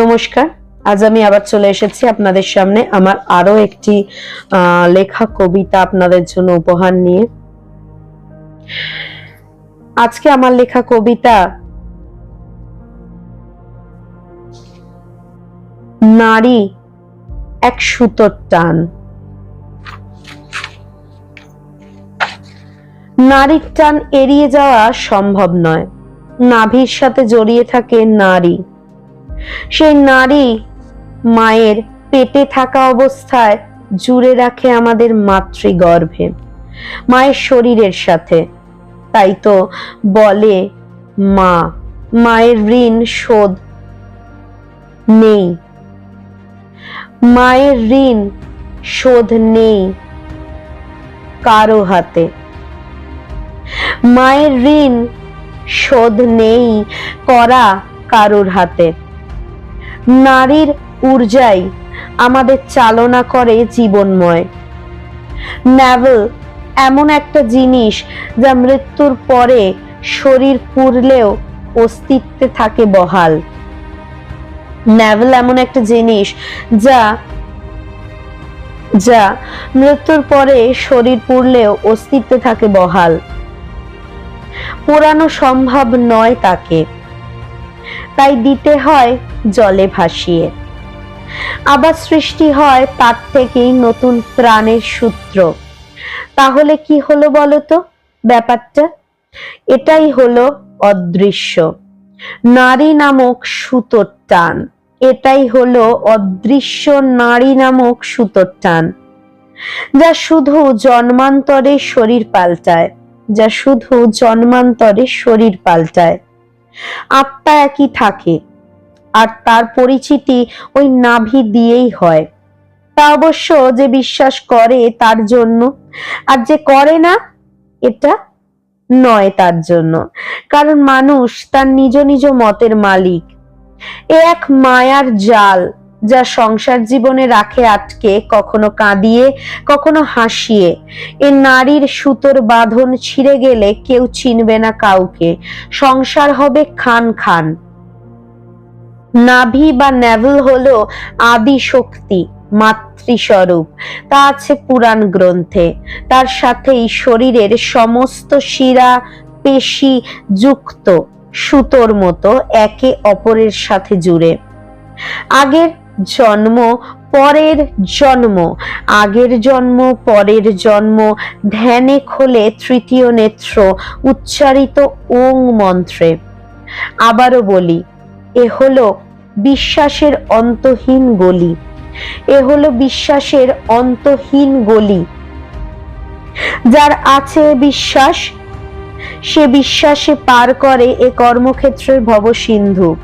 নমস্কার। আজ আমি আবার চলে এসেছি আপনাদের সামনে আমার আরও একটি লেখা, কবিতা আপনাদের জন্য উপহার নিয়ে। আজকে আমার লেখা কবিতা, নারী এক সুতোর টান। নারীর টান এড়িয়ে যাওয়া সম্ভব নয়। নাভির সাথে জড়িয়ে থাকে নারী। সেই নারী মায়ের পেটে থাকা অবস্থায় জুড়ে রাখে আমাদের মাতৃগর্ভে, মায়ের শরীরের সাথে। তাই তো বলে মা, মায়ের ঋণ শোধ নেই। মায়ের ঋণ শোধ নেই কারও হাতে। মায়ের ঋণ শোধ নেই করা কারোর হাতে। নারীর ঊর্জাই আমাদের চালনা করে জীবনময়। ন্যাভেল এমন একটা জিনিস যা মৃত্যুর পরে শরীর পুরলেও অস্তিত্বে থাকে বহাল। ন্যাভেল এমন একটা জিনিস যা যা মৃত্যুর পরে শরীর পুরলেও অস্তিত্বে থাকে বহাল। পোড়ানো সম্ভব নয় তাকে। তাই দিতে হয় জলে ভাসিয়ে। আবার সৃষ্টি হয় তার থেকেই নতুন প্রাণের সূত্র। তাহলে কি হলো বলতো ব্যাপারটা? এটাই হলো অদৃশ্য। নারী নামক সুতোর টান। এটাই হলো অদৃশ্য নারী নামক সুতোর টান। যা শুধু জন্মান্তরে শরীর পাল্টায়। যা শুধু জন্মান্তরে শরীর পাল্টায়। আত্মা একই থাকে, আর তার পরিচিতি ওই নাভি দিয়েই হয়। তা অবশ্য যে বিশ্বাস করে তার জন্য, আর যে করে না, এটা নয় তার জন্য। কারণ মানুষ তার নিজ নিজ মতের মালিক। এ এক মায়ার জাল যা সংসার জীবনে রাখে আটকে, কখনো কাঁদিয়ে, কখনো হাসিয়ে। এ নারীর সুতোর বাঁধন ছিঁড়ে গেলে কেউ চিনবে না কাউকে। সংসার হবে খান খান। নাভি বা নেভেল হলো আদি শক্তি, মাতৃস্বরূপ। তা আছে পুরাণ গ্রন্থে। তার সাথেই শরীরের সমস্ত শিরা, পেশি যুক্ত, সুতোর মতো একে অপরের সাথে জুড়ে। আগের জন্ম, পরের জন্ম। আগের জন্ম, পরের জন্ম। ধ্যানে খোলে তৃতীয় নেত্র, উচ্চারিত ওং মন্ত্রে। আবারও বলি, এ হলো বিশ্বাসের অন্তহীন গলি। এ হলো বিশ্বাসের অন্তহীন গলি। যার আছে বিশ্বাস, সে বিশ্বাসে পার করে এ কর্মক্ষেত্রের ভবসিন্ধু।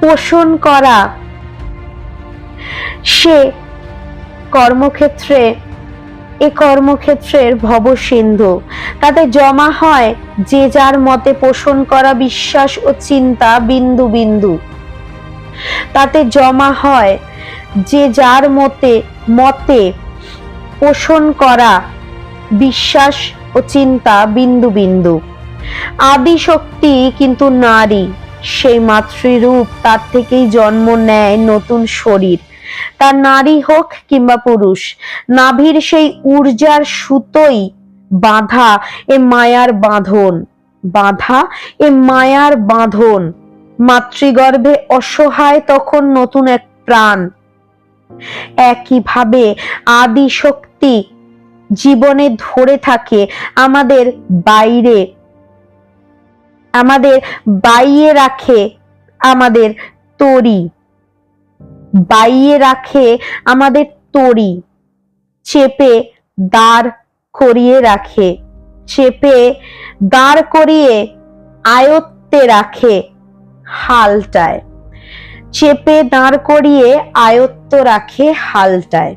পোষণ করা। সে কর্মক্ষেত্রে, এ কর্মক্ষেত্রের ভবসিন্ধু। তাতে জমা হয় যে যার মতে পোষণ করা বিশ্বাস ও চিন্তা বিন্দু বিন্দু। তাতে জমা হয় যে যার মতে মতে পোষণ করা বিশ্বাস ও চিন্তা বিন্দু বিন্দু। আদি শক্তি কিন্তু নারী। সেই মাতৃরূপ তার থেকেই জন্ম নেয় নতুন শরীর। তার নারী হোক কিংবা পুরুষ, নাভির সেই ঊর্জার সুতোই বাঁধা এ মায়ার বাঁধন, বাঁধা এ মায়ার বাঁধন। মাতৃগর্ভে অসহায় তখন নতুন এক প্রাণ। একইভাবে আদি শক্তি জীবনে ধরে থাকে আমাদের বাইরে আমাদের বাইয়ে রাখে আমাদের তরি। বাইয়ে রাখে আমাদের তরি। চেপে দাঁড় করিয়ে রাখে। চেপে দাঁড় করিয়ে আয়ত্তে রাখে হালটায়। চেপে দাঁড় করিয়ে আয়ত্ত রাখে হালটায়।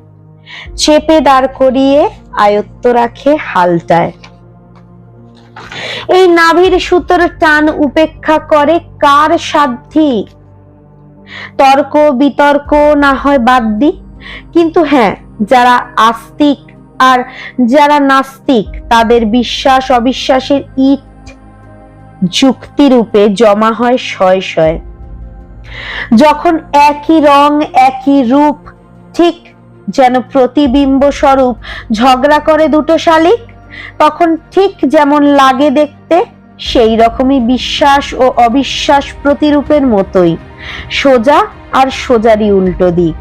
চেপে দাঁড় করিয়ে আয়ত্ত রাখে হালটায়। এই নাভির সুতোর টান উপেক্ষা করে কার সাধ্যি তর্ক বিতর্ক না হয় বাদ দি। কিন্তু হ্যাঁ যারা আস্তিক আর যারা নাস্তিক, তাদের বিশ্বাস অবিশ্বাসের ইট যুক্তি রূপে জমা হয় শয় শয়। যখন একই রং, একই রূপ, ঠিক যেন প্রতিবিম্ব স্বরূপ ঝগড়া করে দুটো শালিক তখন ঠিক যেমন লাগে দেখতে, সেই রকমই বিশ্বাস ও অবিশ্বাস প্রতিরূপের মতোই, সোজা আর সোজারই উল্টো দিক।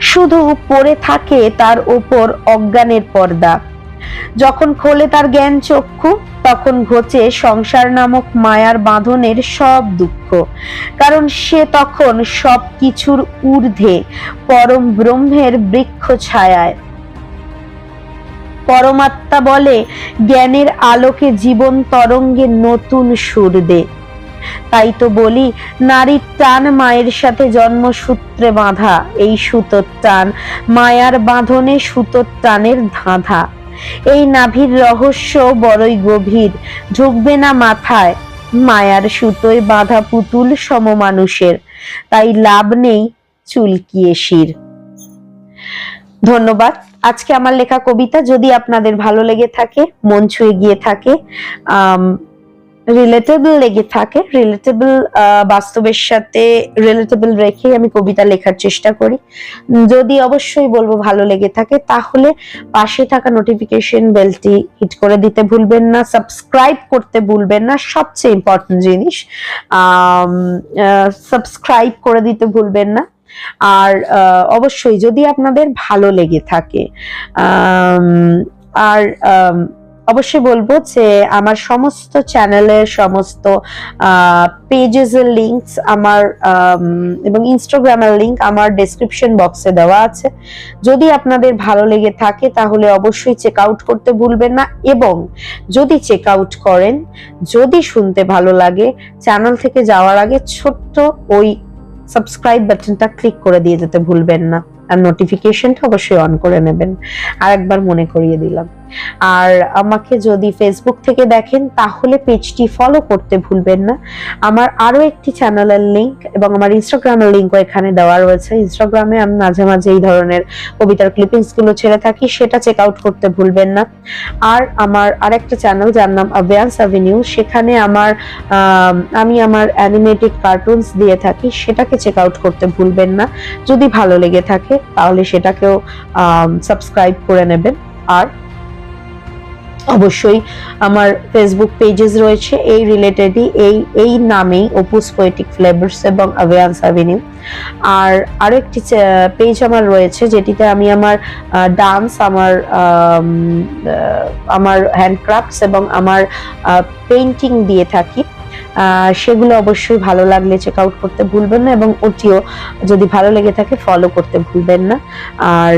শুধু পড়ে থাকে তার ওপর অজ্ঞানের পর্দা। যখন খোলে তার জ্ঞান চক্ষু, তখন ঘোচে সংসার নামক মায়ার বাঁধনের সব দুঃখ। কারণ সে তখন সব কিছুর ঊর্ধ্বে, পরম ব্রহ্মের বৃক্ষ ছায়ায়। পরমাত্মা বলে, জ্ঞানের আলোকে জীবন তরঙ্গে নতুন সুর দে। তাই তো বলি, নারীর টান মায়ের সাথে জন্মসূত্রে বাঁধা, এই সুতোর টান মায়ার বাঁধনে সুতোর টানের ধাঁধা। এই নাভির রহস্য বড়ই গভীর ঢুকবে না মাথায়, মায়ার সুতোয় বাঁধা পুতুল সম মানুষের তাই লাভ নেই চুলকিয়ে শির। ধন্যবাদ। আজকে আমার লেখা কবিতা যদি আপনাদের ভালো লেগে থাকে, মন ছুঁয়ে গিয়ে থাকে রিলেটেবল লেগে থাকে রিলেটেবল বাস্তবের সাথে রিলেটেবল রেখে আমি কবিতা লেখার চেষ্টা করি। যদি অবশ্যই বলব ভালো লেগে থাকে, তাহলে পাশে থাকা নোটিফিকেশন বেলটি হিট করে দিতে ভুলবেন না সাবস্ক্রাইব করতে ভুলবেন না, সবচেয়ে ইম্পর্টেন্ট জিনিস সাবস্ক্রাইব করে দিতে ভুলবেন না। আর অবশ্যই যদি আপনাদের ভালো লেগে থাকে আর অবশ্যই বলব যে আমার সমস্ত চ্যানেলের সমস্ত পেজেস এর লিঙ্কস আমার আম, এবং ইনস্টাগ্রামের লিঙ্ক আমার ডেসক্রিপশন বক্সে দেওয়া আছে। যদি আপনাদের ভালো লেগে থাকে তাহলে অবশ্যই চেক আউট করতে ভুলবেন না এবং যদি চেক আউট করেন যদি শুনতে ভালো লাগে চ্যানেল থেকে যাওয়ার আগে ছোট্ট ওই সাবস্ক্রাইব বাটনটা ক্লিক করে দিয়ে যেতে ভুলবেন না। আর নোটিফিকেশনটা অবশ্যই অন করে নেবেন। আর একবার মনে করিয়ে দিলাম। আর আমাকে যদি ফেসবুক থেকে দেখেন তাহলে পেজটি ফলো করতে ভুলবেন না। আমার আরও একটি চ্যানেলের লিংক এবং আমার ইনস্টাগ্রামের লিংকও এখানে দেওয়া রয়েছে। ইনস্টাগ্রামে আমি মাঝে মাঝে এই ধরনের কবিতার ক্লিপিংসগুলো ছেড়ে থাকি সেটা চেক আউট করতে ভুলবেন না। আর আমার আরেকটা চ্যানেল যার নাম অ্যাভিয়ান্স অ্যাভিনিউ সেখানে আমার আম, আমি আমার অ্যানিমেটেড কার্টুনস দিয়ে থাকি সেটাকে চেক আউট করতে ভুলবেন না। যদি ভালো লেগে থাকে তাহলে সেটাকেও সাবস্ক্রাইব করে নেবেন। আর অবশ্যই আমার ফেসবুক পেজেস রয়েছে, এই রিলেটেডই এই এই নামেই অপুস পোয়েটিক ফ্লেভার্স এবং অ্যাভিয়ান্স অ্যাভিনিউ আর আরও একটি পেজ আমার রয়েছে, যেটিতে আমি আমার ডান্স আমার আমার হ্যান্ডক্রাফটস এবং আমার পেন্টিং দিয়ে থাকি। সেগুলো অবশ্যই ভালো লাগলে চেক আউট করতে ভুলবেন না এবং ওটিও যদি ভালো লেগে থাকে ফলো করতে ভুলবেন না। আর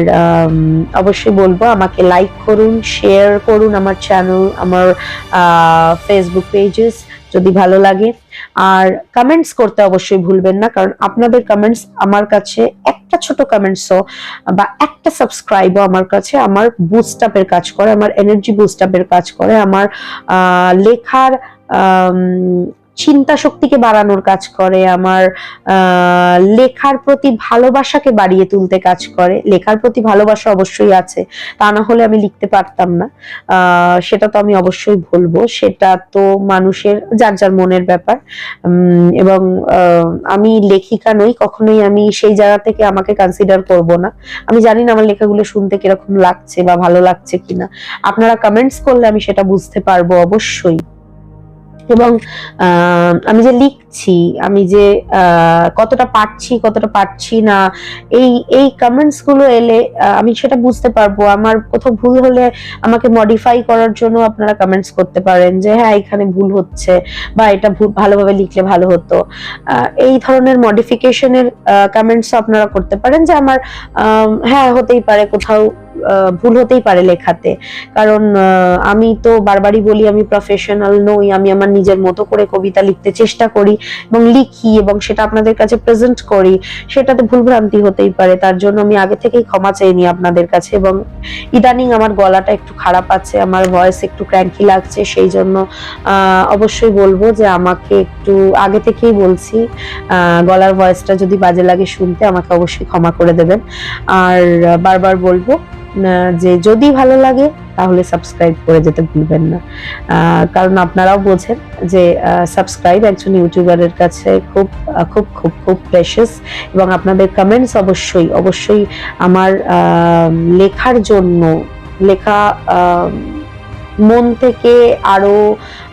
অবশ্যই বলব আমাকে লাইক করুন শেয়ার করুন আমার চ্যানেল আমার ফেসবুক পেজেস যদি ভালো লাগে। আর কমেন্টস করতে অবশ্যই ভুলবেন না, কারণ আপনাদের কমেন্টস আমার কাছে একটা ছোট কমেন্টসও বা একটা সাবস্ক্রাইবও আমার কাছে আমার বুস্ট আপের কাজ করে, আমার এনার্জি বুস্ট আপের কাজ করে, আমার লেখার চিন্তা শক্তিকে বাড়ানোর কাজ করে, আমার লেখার প্রতি ভালোবাসাকে বাড়িয়ে তুলতে কাজ করে। লেখার প্রতি ভালোবাসা অবশ্যই আছে, তা না হলে আমি লিখতে পারতাম না। সেটা তো আমি অবশ্যই বলব সেটা তো মানুষের, যার যার মনের ব্যাপার। এবং আমি লেখিকা নই, কখনোই আমি সেই জায়গা থেকে আমাকে কনসিডার করব না। আমি জানি না আমার লেখাগুলো শুনতে কীরকম লাগছে বা ভালো লাগছে কিনা। আপনারা কমেন্টস করলে আমি সেটা বুঝতে পারব অবশ্যই। এবং আমি যে লিখছি আমি যে কতটা পারছি কতটা পারছি না এই এই কমেন্টসগুলো এলে আমি সেটা বুঝতে পারব। আমার কোথাও ভুল হলে আমাকে মডিফাই করার জন্য আপনারা কমেন্টস করতে পারেন যে হ্যাঁ এখানে ভুল হচ্ছে বা এটা ভুল- ভালোভাবে লিখলে ভালো হতো। এই ধরনের মডিফিকেশনের কমেন্টস আপনারা করতে পারেন যে আমার আম, হ্যাঁ হতেই পারে কোথাও ভুল হতেই পারে লেখাতে। কারণ আমি তো বারবারই বলি, আমি প্রফেশনাল নই, আমি আমার নিজের মতো করে কবিতা লিখতে চেষ্টা করি এবং লিখি এবং সেটা আপনাদের কাছে প্রেজেন্ট করি। সেটাতে ভুলভ্রান্তি হতেই পারে, তার জন্য আমি আগে থেকেই ক্ষমা চাইনি আপনাদের কাছে এবং ইদানিং আমার গলাটা একটু খারাপ আছে, আমার ভয়েস একটু ক্র্যাঙ্কি লাগছে, সেই জন্য অবশ্যই বলব যে আমাকে একটু আগে থেকেই বলছি গলার ভয়েসটা যদি বাজে লাগে শুনতে আমাকে অবশ্যই ক্ষমা করে দেবেন। আর বারবার বলব যে যদি ভালো লাগে তাহলে সাবস্ক্রাইব করে যেতে ভুলবেন না। কারণ আপনারাও বোঝেন যে সাবস্ক্রাইব একজন ইউটিউবারের কাছে খুব খুব খুব খুব প্রেশাস এবং আপনাদের কমেন্টস অবশ্যই অবশ্যই আমার লেখার জন্য লেখা মন থেকে আরও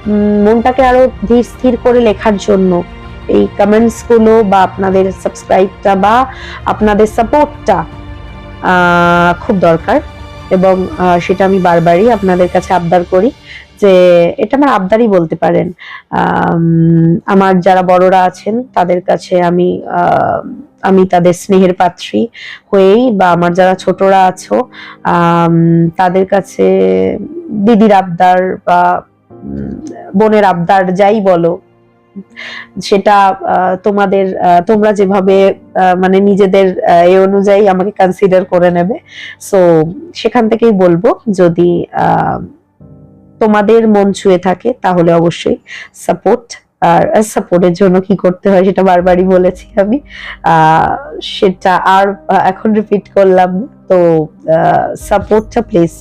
উম, মনটাকে আরও ধীর স্থির করে লেখার জন্য এই কমেন্টসগুলো বা আপনাদের সাবস্ক্রাইবটা বা আপনাদের সাপোর্টটা খুব দরকার এবং সেটা আমি বারবারই আপনাদের কাছে আবদার করি যে এটা আমার আবদারই বলতে পারেন। আমার যারা বড়রা আছেন, তাদের কাছে আমি আমি তাদের স্নেহের পাত্রী হয়েই বা আমার যারা ছোটরা আছো তাদের কাছে দিদির আবদার বা বোনের আবদার যাই বলো সেটা তোমাদের তোমরা যেভাবে মানে নিজেদের এ অনুযায়ী আমাকে কনসিডার করে নেবে। সো সেখান থেকেই বলব, যদি তোমাদের মন ছুঁয়ে থাকে, তাহলে অবশ্যই সাপোর্ট আর সাপোর্টের জন্য কি করতে হয় সেটা বারবারই বলেছি আমি। সেটা আর এখন রিপিট করলাম। তো সাপোর্টটা প্লিজ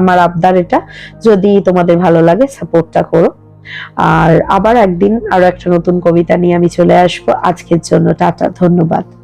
আমার আবদার এটা। যদি তোমাদের ভালো লাগে সাপোর্টটা করো। আর আবার একদিন আরও একটা নতুন কবিতা নিয়ে আমি চলে আসব। আজকের জন্য টাটা, ধন্যবাদ।